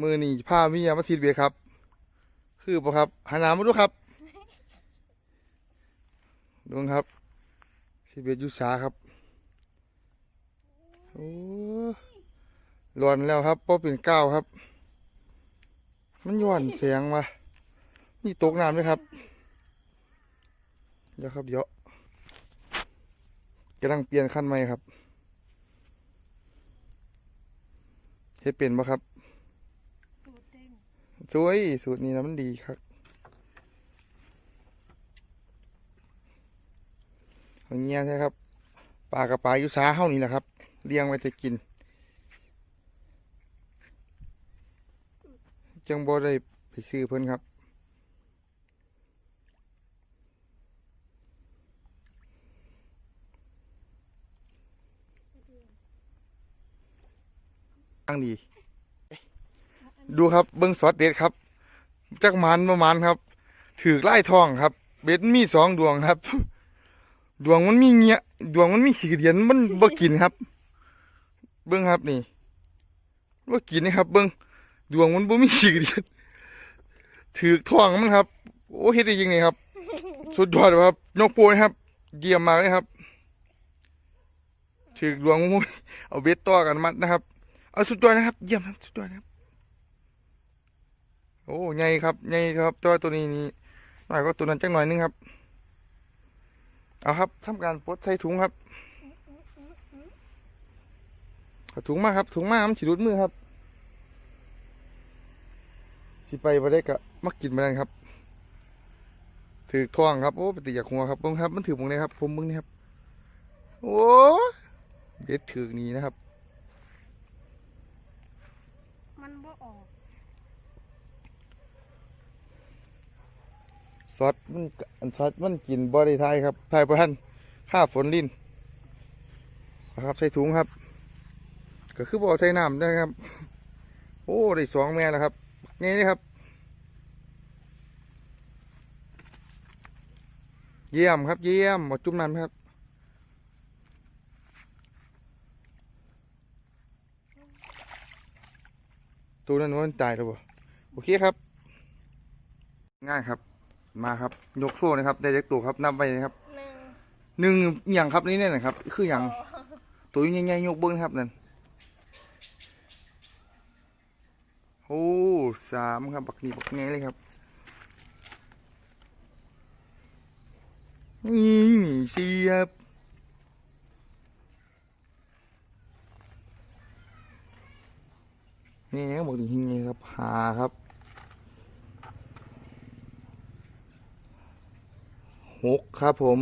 มือนีผ้ามียามาซีดเบียครับ คือปะครับหันหน้ามาดูครับดูครับซีดเบียยุสาครับโอ้ร้อนแล้วครับเพราะเป็นก้าวครับ มันย้อนเสียงมานี่ตกน้ำด้วยครับ เดี๋ยวครับเดี๋ยวกำลังเปลี่ยนขั้นใหม่ครับเฮ็ดเป็นปะครับ สวยสูตรนี้นะมันดีครับอย่างเงี้ยใช่ครับปลากับปลายุสาเฮ้านี่แหละครับ เลี้ยงไว้จะกิน จังบ่ได้ไปซื้อเพิ่นครับตั้งดี ดูครับเบิ้งสอดเด็ดครับ จักมันประมาณครับ ถือไล่ทองครับ เบ็ดมีสองดวงครับ ดวงมันมีเงี้ย ดวงมันมีขีดเดียนมันบ่กินครับ เบิ้งครับนี่บ่กินนะครับ เบิ้งดวงมันบ่มีขีดเดียนถือทองมันครับ โอ้เฮ็ดได้ยังไงครับ สุดยอดเลยครับนกโปยครับ เยี่ยมมากเลยครับถือดวงมุ้ยเอาเบ็ดต่อกันมัดนะครับ เอาสุดยอดนะครับ เยี่ยมครับ สุดยอดครับ โอ้ใหญ่ครับใหญ่ครับต่ว่าตัวนี้นี่น้อยก็ตัวนั้นจังหน่อยนึงครับ เอาครับทำการปลดใส่ถุงครับถุงมาครับถุงมามันฉีรุดมือครับ สิไปบ่ได้กะมักกินมาได้ครับ ถือท่องครับโอ้ปฏิอยากหัวครับเบิ้งครับ มันถือผมเลยครับ ผมเบิ้งนี่ครับโอ้เด็ดถือนี้นะครับ มันบ่ออก ซอสมันอันซอสมันกินบ่ไทยครับไทยประทันค่าฝนดินนะครับใส่ถุงครับ ก็คือบ่อใส่น้ำนะครับ โอ้ได้สองแม่แล้วครับ นี่นี่ครับ เยี่ยมครับเยี่ยมหมดจุ่มน้ำครับตัวนั้นมันตายแล้วบ่โอเคครับ ง่ายครับ มาครับ ยกโซ่นะครับ ได้เล็กตัวครับนับไปนะครับหนึ่งหนึ่งอหย่างครับนี่เนี่ยนะครับ คืออย่างสองตัวใหญ่ๆยกเบิ้งครับนั่นโอ้สามครับบักนี่บักแง่เลยครับนี่สี่ครับนี่บอกนี่หิงไงครับหาครับ หกครับผม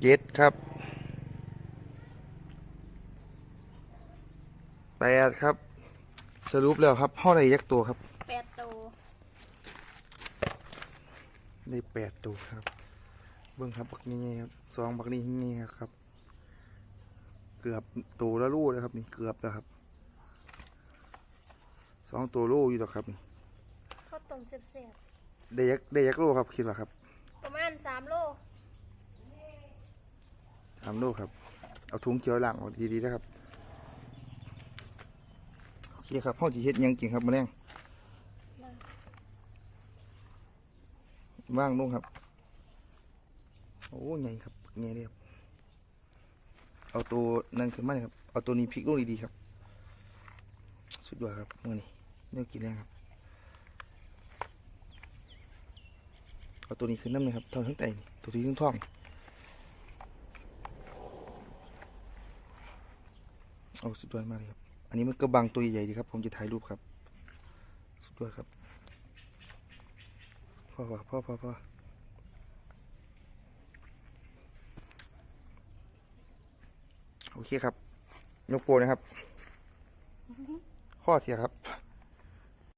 เจ็ดครับแปดครับ สรุปแล้วครับห้อใดยักษ์ตัวครับแปดตัวได้แปดตัวครับ เบิ้งครับบักนี่ครับสองบักนี่หิงนี่ครับ เกือบตัวละลูกแล้วครับนี่เกือบแล้วครับสองตัวลูกอยู่แล้วครับนี่ข้าวต้มเสียบ ได้ยักษ์ได้ยักษ์โลครับคิดว่าครับๆประมาณสามโลสามลูกครับ เอาถุงเจียวหลังออกดีๆนะครับโอเคครับพ่อจีเฮ็ดหยังกินครับมาแรงว่างลงครับ โอ้ไงครับไงเลยครับ เอาตัวนั่นขึ้นมาเลยครับ เอาตัวนี้พลิกลงดีๆครับ สุดยอดครับมื่อนี้เนื้อกินแล้วครับ เอาตัวนี้ขึ้นน้ำเลยครับทองทั้งไตนี่ตัวที่ทั้งท้องโอ้สุดยอดมากเลยครับ อันนี้มันกระบังตัวใหญ่ๆดีครับ ผมจะถ่ายรูปครับ สุดยอดครับพ่อพ่อพ่อพ่อพ่อโอเคครับ ยกโปรนะครับ ข้อเทียครับ